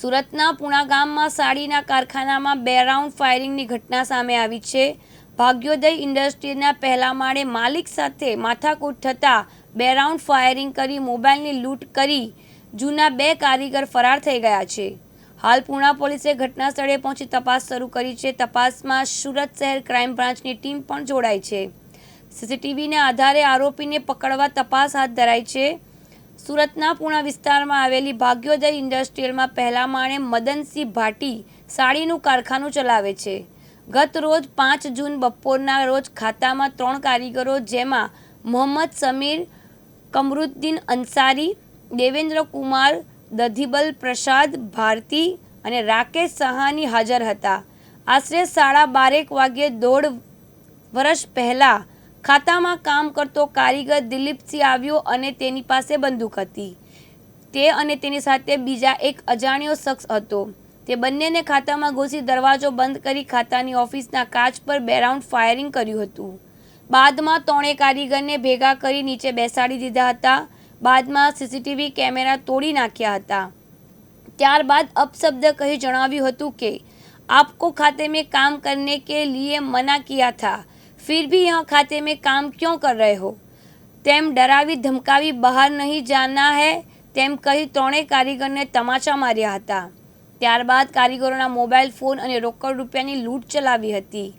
સુરતના પુણા ગામમાં સાડીના કારખાનામાં બે રાઉન્ડ ફાયરિંગની ઘટના સામે આવી છે. ભાગ્યોદય ઇન્ડસ્ટ્રીના પહેલા માળે માલિક સાથે માથાકૂટ થતાં બે રાઉન્ડ ફાયરિંગ કરી મોબાઈલની લૂંટ કરી જૂના બે કારીગર ફરાર થઈ ગયા છે. હાલ પુણા પોલીસે ઘટના સ્થળે પહોંચી તપાસ શરૂ કરી છે. તપાસમાં સુરત શહેર ક્રાઇમ બ્રાન્ચની ટીમ પણ જોડાઈ છે. સીસીટીવીના આધારે આરોપીને પકડવા તપાસ હાથ ધરાઈ છે. સુરતના પૂણા વિસ્તારમાં આવેલી ભાગ્યોદય ઇન્ડસ્ટ્રીયલમાં પહેલા માણે મદનસિંહ ભાટી સાડીનું કારખાનું ચલાવે છે. ગત રોજ પાંચ જૂન બપોરના રોજ ખાતામાં ત્રણ કારીગરો જેમાં મોહમ્મદ સમીર, કમરુદ્દીન અંસારી, દેવેન્દ્ર કુમાર, દધીબલ પ્રસાદ ભારતી અને રાકેશ સહાની હાજર હતા. આશરે સાડા બારેક વાગ્યે દોઢ વર્ષ પહેલાં ખાતામાં કામ કરતો કારીગર દિલીપસિંહ આવ્યો અને તેની પાસે બંદૂક હતી. તે અને તેની સાથે બીજા એક અજાણ્યો શખ્સ હતો. તે બંનેને ખાતામાં ઘૂસી દરવાજો બંધ કરી ખાતાની ઓફિસના કાચ પર બે રાઉન્ડ ફાયરિંગ કર્યું હતું. બાદમાં ત્રણે કારીગરને ભેગા કરી નીચે બેસાડી દીધા હતા. બાદમાં સીસીટીવી કેમેરા તોડી નાખ્યા હતા. ત્યારબાદ અપશબ્દ કહી જણાવ્યું હતું કે, આપકો ખાતે મેં કામ કરને કે લીએ મના કિયા થા. फिर भी यहाँ खाते में काम क्यों कर रहे हो તેમ ડરાવી ધમકાવી બહાર નહીં જાના હૈ તેમ કહી ત્રણેય કારીગરને તમાચા માર્યા હતા ત્યારબાદ કારીગરોના મોબાઈલ ફોન અને રોકડ રૂપિયાની લૂંટ ચલાવી હતી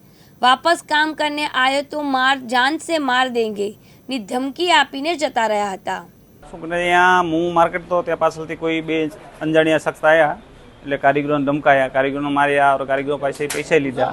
વાપસ કામ કરને આયો તો માર જાન સે માર દેંગે ની ધમકી આપીને જતા રહ્યા હતા શું કરે અહીંયા હું માર્કેટ તો ત્યાં પાછળથી કોઈ બે અંજાણ્યા શખ્સ આવ્યા એટલે કારીગરોને ધમકાયા કારીગરોને માર્યા और કારીગરો પાસે પૈસા લીધા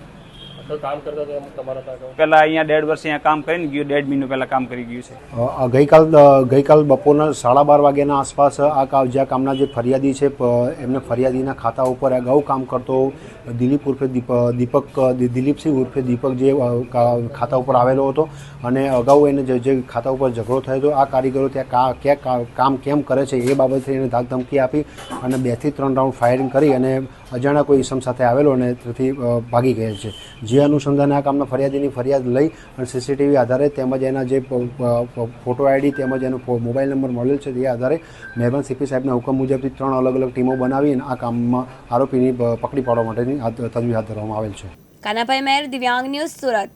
તો કામ કરતા હતા તમારા ત્યાં પેલા અહીંયા દેઢ વર્ષ અહીંયા કામ કરીને ગયું દેઢ મહિનો પહેલા કામ કરી ગયું છે. ગઈકાલ ગઈકાલ બપોરના સાડા બાર વાગ્યાના આસપાસ આ કા જ્યાં કામના જે ફરિયાદી છે એમને ફરિયાદીના ખાતા ઉપર અગાઉ કામ કરતો દિલીપ ઉર્ફે દીપ દીપક દિલીપસિંહ ઉર્ફે દીપક જે ખાતા ઉપર આવેલો હતો અને અગાઉ એને જે જે ખાતા ઉપર ઝઘડો થયો હતો આ કારીગરો ત્યાં કા ક્યાં કા- કામ કેમ કરે છે એ બાબતે એને ધાક ધમકી આપી અને બેથી ત્રણ રાઉન્ડ ફાયરિંગ કરી અને અજાણ્યા કોઈ ઇસમ સાથે આવેલો અને તેથી ભાગી ગયેલ છે. જે અનુસંધાને આ કામના ફરિયાદીની ફરિયાદ લઈ અને સીસીટીવી આધારે તેમજ એના જે ફોટો આઈડી તેમજ એનો મોબાઈલ નંબર મળેલ છે તે આધારે મહેરબાન સીપી સાહેબના હુકમ મુજબથી ત્રણ અલગ અલગ ટીમો બનાવીને આ કામમાં આરોપીની પકડી પાડવા માટેની તજવીજ હાથ ધરવામાં આવેલ છે. કાનાભાઈ મેર દિવ્યાંગ ન્યૂઝ સુરત.